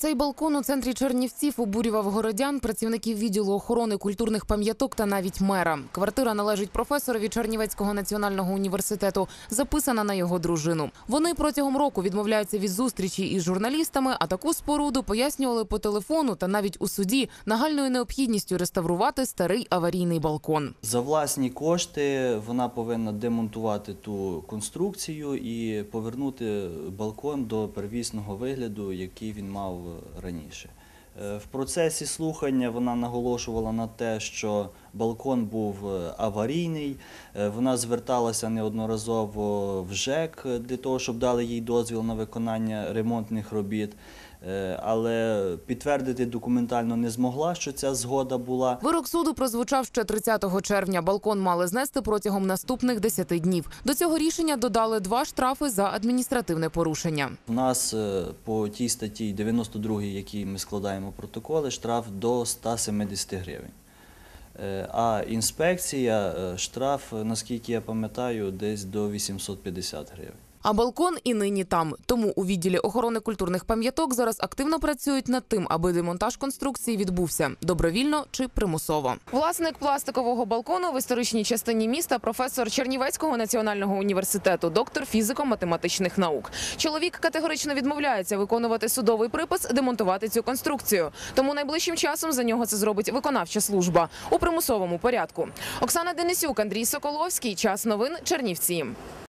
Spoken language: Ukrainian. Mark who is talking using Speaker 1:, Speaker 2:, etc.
Speaker 1: Цей балкон у центрі Чернівців обурював городян, працівників відділу охорони культурних пам'яток та навіть мера. Квартира належить професорові Чернівецького національного університету, записана на його дружину. Вони протягом року відмовляються від зустрічі із журналістами, а таку споруду пояснювали по телефону та навіть у суді нагальною необхідністю реставрувати старий аварійний балкон.
Speaker 2: За власні кошти вона повинна демонтувати ту конструкцію і повернути балкон до первісного вигляду, який він мав раніше. Е, В процесі слухання вона наголошувала на те, що балкон був е, аварійний. Е, Вона зверталася неодноразово в ЖЕК для того, щоб дали їй дозвіл на виконання ремонтних робіт. Е, Але підтвердити документально не змогла, що ця згода була.
Speaker 1: Вирок суду прозвучав ще 30 червня. Балкон мали знести протягом наступних 10 днів. До цього рішення додали два штрафи за адміністративне порушення.
Speaker 2: У нас по тій статті 92, якій ми складаємо протоколи, штраф до 170 гривень. Е, А інспекція е, штраф, наскільки я пам'ятаю, десь до 850 гривень.
Speaker 1: А балкон і нині там. Тому у відділі охорони культурних пам'яток зараз активно працюють над тим, аби демонтаж конструкції відбувся добровільно чи примусово. Власник пластикового балкону в історичній частині міста, професор Чернівецького національного університету, доктор фізико-математичних наук. Чоловік категорично відмовляється виконувати судовий припис демонтувати цю конструкцію. Тому найближчим часом за нього це зробить виконавча служба у примусовому порядку. Оксана Денисюк, Андрій Соколовський. Час новин Чернівці.